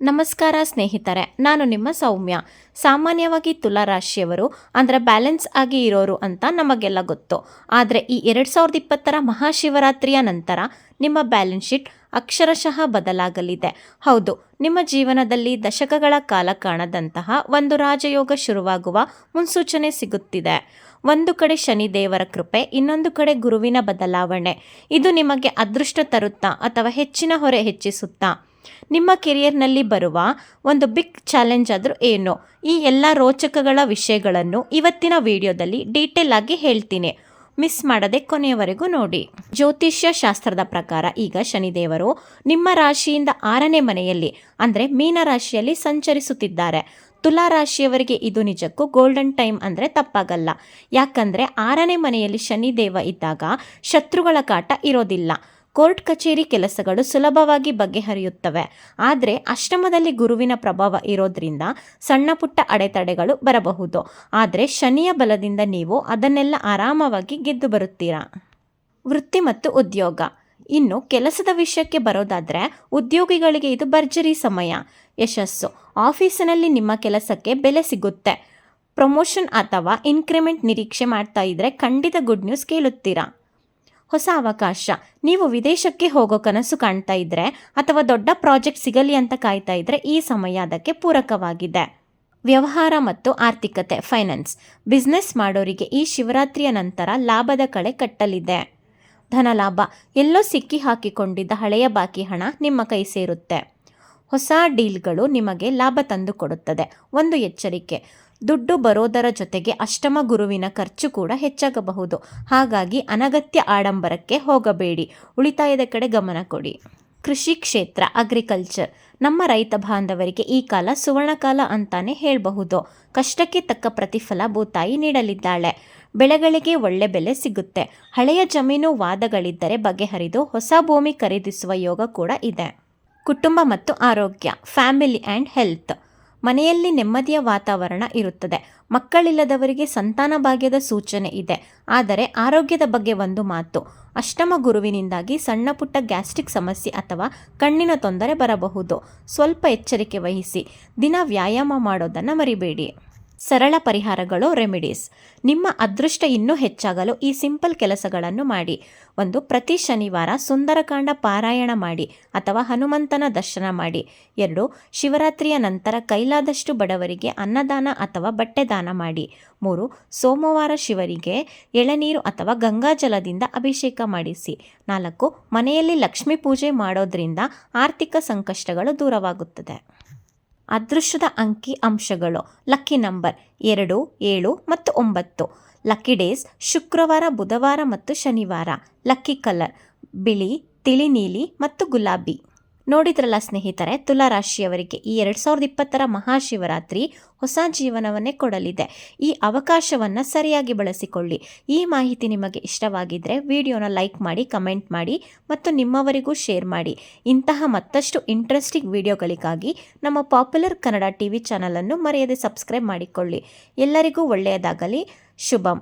ನಮಸ್ಕಾರ ಸ್ನೇಹಿತರೆ, ನಾನು ನಿಮ್ಮ ಸೌಮ್ಯ. ಸಾಮಾನ್ಯವಾಗಿ ತುಲಾ ರಾಶಿಯವರು, ಅಂದರೆ ಬ್ಯಾಲೆನ್ಸ್ ಆಗಿ ಇರೋರು ಅಂತ ನಮಗೆಲ್ಲ ಗೊತ್ತು. ಆದರೆ ಈ ಎರಡು ಸಾವಿರದ ಇಪ್ಪತ್ತರ ಮಹಾಶಿವರಾತ್ರಿಯ ನಂತರ ನಿಮ್ಮ ಬ್ಯಾಲೆನ್ಸ್ ಶೀಟ್ ಅಕ್ಷರಶಃ ಬದಲಾಗಲಿದೆ. ಹೌದು, ನಿಮ್ಮ ಜೀವನದಲ್ಲಿ ದಶಕಗಳ ಕಾಲ ಕಾಣದಂತಹ ಒಂದು ರಾಜಯೋಗ ಶುರುವಾಗುವ ಮುನ್ಸೂಚನೆ ಸಿಗುತ್ತಿದೆ. ಒಂದು ಕಡೆ ಶನಿ ದೇವರ ಕೃಪೆ, ಇನ್ನೊಂದು ಕಡೆ ಗುರುವಿನ ಬದಲಾವಣೆ. ಇದು ನಿಮಗೆ ಅದೃಷ್ಟ ತರುತ್ತಾ ಅಥವಾ ಹೆಚ್ಚಿನ ಹೊರೆ ಹೆಚ್ಚಿಸುತ್ತಾ? ನಿಮ್ಮ ಕೆರಿಯರ್ನಲ್ಲಿ ಬರುವ ಒಂದು ಬಿಗ್ ಚಾಲೆಂಜ್ ಆದರೂ ಏನು? ಈ ಎಲ್ಲ ರೋಚಕಗಳ ವಿಷಯಗಳನ್ನು ಇವತ್ತಿನ ವಿಡಿಯೋದಲ್ಲಿ ಡೀಟೇಲ್ ಆಗಿ ಹೇಳ್ತೀನಿ. ಮಿಸ್ ಮಾಡದೆ ಕೊನೆಯವರೆಗೂ ನೋಡಿ. ಜ್ಯೋತಿಷ್ಯ ಶಾಸ್ತ್ರದ ಪ್ರಕಾರ ಈಗ ಶನಿದೇವರು ನಿಮ್ಮ ರಾಶಿಯಿಂದ ಆರನೇ ಮನೆಯಲ್ಲಿ, ಅಂದರೆ ಮೀನ ರಾಶಿಯಲ್ಲಿ ಸಂಚರಿಸುತ್ತಿದ್ದಾರೆ. ತುಲಾ ರಾಶಿಯವರಿಗೆ ಇದು ನಿಜಕ್ಕೂ ಗೋಲ್ಡನ್ ಟೈಮ್ ಅಂದರೆ ತಪ್ಪಾಗಲ್ಲ. ಯಾಕಂದರೆ ಆರನೇ ಮನೆಯಲ್ಲಿ ಶನಿದೇವ ಇದ್ದಾಗ ಶತ್ರುಗಳ ಕಾಟ ಇರೋದಿಲ್ಲ. ಕೋರ್ಟ್ ಕಚೇರಿ ಕೆಲಸಗಳು ಸುಲಭವಾಗಿ ಬಗೆಹರಿಯುತ್ತವೆ. ಆದರೆ ಆಶ್ರಮದಲ್ಲಿ ಗುರುವಿನ ಪ್ರಭಾವ ಇರೋದ್ರಿಂದ ಸಣ್ಣ ಪುಟ್ಟ ಅಡೆತಡೆಗಳು ಬರಬಹುದು. ಆದರೆ ಶನಿಯ ಬಲದಿಂದ ನೀವು ಅದನ್ನೆಲ್ಲ ಆರಾಮವಾಗಿ ಗೆದ್ದು ಬರುತ್ತೀರಾ? ವೃತ್ತಿ ಮತ್ತು ಉದ್ಯೋಗ. ಇನ್ನು ಕೆಲಸದ ವಿಷಯಕ್ಕೆ ಬರೋದಾದರೆ ಉದ್ಯೋಗಿಗಳಿಗೆ ಇದು ಭರ್ಜರಿ ಸಮಯ. ಯಶಸ್ಸು. ಆಫೀಸಿನಲ್ಲಿ ನಿಮ್ಮ ಕೆಲಸಕ್ಕೆ ಬೆಲೆ ಸಿಗುತ್ತೆ. ಪ್ರಮೋಷನ್ ಅಥವಾ ಇನ್ಕ್ರಿಮೆಂಟ್ ನಿರೀಕ್ಷೆ ಮಾಡ್ತಾ ಇದ್ರೆ ಖಂಡಿತ ಗುಡ್ ನ್ಯೂಸ್ ಕೇಳುತ್ತೀರಾ? ಹೊಸ ಅವಕಾಶ. ನೀವು ವಿದೇಶಕ್ಕೆ ಹೋಗೋ ಕನಸು ಕಾಣ್ತಾ ಇದ್ರೆ ಅಥವಾ ದೊಡ್ಡ ಪ್ರಾಜೆಕ್ಟ್ ಸಿಗಲಿ ಅಂತ ಕಾಯ್ತಾ ಇದ್ರೆ ಈ ಸಮಯ ಅದಕ್ಕೆ ಪೂರಕವಾಗಿದೆ. ವ್ಯವಹಾರ ಮತ್ತು ಆರ್ಥಿಕತೆ, ಫೈನಾನ್ಸ್. ಬಿಸ್ನೆಸ್ ಮಾಡೋರಿಗೆ ಈ ಶಿವರಾತ್ರಿಯ ನಂತರ ಲಾಭದ ಕಳೆ ಕಟ್ಟಲಿದೆ. ಧನಲಾಭ ಎಲ್ಲೋ ಸಿಕ್ಕಿ ಹಾಕಿಕೊಂಡಿದ್ದ ಹಳೆಯ ಬಾಕಿ ಹಣ ನಿಮ್ಮ ಕೈ ಸೇರುತ್ತೆ. ಹೊಸ ಡೀಲ್ಗಳು ನಿಮಗೆ ಲಾಭ ತಂದುಕೊಡುತ್ತದೆ ಒಂದು ಎಚ್ಚರಿಕೆ. ದುಡ್ಡು ಬರೋದರ ಜೊತೆಗೆ ಅಷ್ಟಮ ಗುರುವಿನ ಖರ್ಚು ಕೂಡ ಹೆಚ್ಚಾಗಬಹುದು. ಹಾಗಾಗಿ ಅನಗತ್ಯ ಆಡಂಬರಕ್ಕೆ ಹೋಗಬೇಡಿ. ಉಳಿತಾಯದ ಕಡೆ ಗಮನ ಕೊಡಿ. ಕೃಷಿ ಕ್ಷೇತ್ರ ಅಗ್ರಿಕಲ್ಚರ್ ನಮ್ಮ ರೈತ ಬಾಂಧವರಿಗೆ ಈ ಕಾಲ ಸುವರ್ಣಕಾಲ ಅಂತಾನೆ ಹೇಳಬಹುದು. ಕಷ್ಟಕ್ಕೆ ತಕ್ಕ ಪ್ರತಿಫಲ ಭೂತಾಯಿ ನೀಡಲಿದ್ದಾಳೆ. ಬೆಳೆಗಳಿಗೆ ಒಳ್ಳೆ ಬೆಲೆ ಸಿಗುತ್ತೆ. ಹಳೆಯ ಜಮೀನು ವಾದಗಳಿದ್ದರೆ ಬಗೆಹರಿದು ಹೊಸ ಭೂಮಿ ಖರೀದಿಸುವ ಯೋಗ ಕೂಡ ಇದೆ. ಕುಟುಂಬ ಮತ್ತು ಆರೋಗ್ಯ ಫ್ಯಾಮಿಲಿ ಆ್ಯಂಡ್ ಹೆಲ್ತ್ ಮನೆಯಲ್ಲಿ ನೆಮ್ಮದಿಯ ವಾತಾವರಣ ಇರುತ್ತದೆ. ಮಕ್ಕಳಿಲ್ಲದವರಿಗೆ ಸಂತಾನ ಭಾಗ್ಯದ ಸೂಚನೆ ಇದೆ. ಆದರೆ ಆರೋಗ್ಯದ ಬಗ್ಗೆ ಒಂದು ಮಾತು. ಅಷ್ಟಮ ಗುರುವಿನಿಂದಾಗಿ ಸಣ್ಣ ಪುಟ್ಟ ಗ್ಯಾಸ್ಟ್ರಿಕ್ ಸಮಸ್ಯೆ ಅಥವಾ ಕಣ್ಣಿನ ತೊಂದರೆ ಬರಬಹುದು. ಸ್ವಲ್ಪ ಎಚ್ಚರಿಕೆ ವಹಿಸಿ. ದಿನ ವ್ಯಾಯಾಮ ಮಾಡೋದನ್ನು ಮರಿಬೇಡಿ. ಸರಳ ಪರಿಹಾರಗಳು ರೆಮಿಡೀಸ್. ನಿಮ್ಮ ಅದೃಷ್ಟ ಇನ್ನೂ ಹೆಚ್ಚಾಗಲು ಈ ಸಿಂಪಲ್ ಕೆಲಸಗಳನ್ನು ಮಾಡಿ. ಒಂದು, ಪ್ರತಿ ಶನಿವಾರ ಸುಂದರಕಾಂಡ ಪಾರಾಯಣ ಮಾಡಿ ಅಥವಾ ಹನುಮಂತನ ದರ್ಶನ ಮಾಡಿ. ಎರಡು, ಶಿವರಾತ್ರಿಯ ನಂತರ ಕೈಲಾದಷ್ಟು ಬಡವರಿಗೆ ಅನ್ನದಾನ ಅಥವಾ ಬಟ್ಟೆ ದಾನ ಮಾಡಿ. ಮೂರು, ಸೋಮವಾರ ಶಿವರಿಗೆ ಎಳನೀರು ಅಥವಾ ಗಂಗಾಜಲದಿಂದ ಅಭಿಷೇಕ ಮಾಡಿಸಿ. ನಾಲ್ಕು, ಮನೆಯಲ್ಲಿ ಲಕ್ಷ್ಮೀ ಪೂಜೆ ಮಾಡೋದ್ರಿಂದ ಆರ್ಥಿಕ ಸಂಕಷ್ಟಗಳು ದೂರವಾಗುತ್ತದೆ. ಅದೃಷ್ಟದ ಅಂಕಿ ಅಂಶಗಳು. ಲಕ್ಕಿ ನಂಬರ್ ಎರಡು, ಏಳು ಮತ್ತು ಒಂಬತ್ತು. ಲಕ್ಕಿ ಡೇಸ್ ಶುಕ್ರವಾರ, ಬುಧವಾರ ಮತ್ತು ಶನಿವಾರ. ಲಕ್ಕಿ ಕಲರ್ ಬಿಳಿ, ತಿಳಿ ನೀಲಿ ಮತ್ತು ಗುಲಾಬಿ. ನೋಡಿದ್ರಲ್ಲ ಸ್ನೇಹಿತರೆ ತುಲಾ ರಾಶಿಯವರಿಗೆ ಈ ಎರಡು ಸಾವಿರದ ಇಪ್ಪತ್ತರ ಮಹಾಶಿವರಾತ್ರಿ ಹೊಸ ಜೀವನವನ್ನೇ ಕೊಡಲಿದೆ. ಈ ಅವಕಾಶವನ್ನು ಸರಿಯಾಗಿ ಬಳಸಿಕೊಳ್ಳಿ. ಈ ಮಾಹಿತಿ ನಿಮಗೆ ಇಷ್ಟವಾಗಿದ್ದರೆ ವಿಡಿಯೋನ ಲೈಕ್ ಮಾಡಿ, ಕಮೆಂಟ್ ಮಾಡಿ ಮತ್ತು ನಿಮ್ಮವರಿಗೂ ಶೇರ್ ಮಾಡಿ. ಇಂತಹ ಮತ್ತಷ್ಟು ಇಂಟ್ರೆಸ್ಟಿಂಗ್ ವಿಡಿಯೋಗಳಿಗಾಗಿ ನಮ್ಮ ಪಾಪ್ಯುಲರ್ ಕನ್ನಡ ಟಿ ವಿ ಚಾನಲನ್ನು ಮರೆಯದೆ ಸಬ್ಸ್ಕ್ರೈಬ್ ಮಾಡಿಕೊಳ್ಳಿ. ಎಲ್ಲರಿಗೂ ಒಳ್ಳೆಯದಾಗಲಿ. ಶುಭಂ.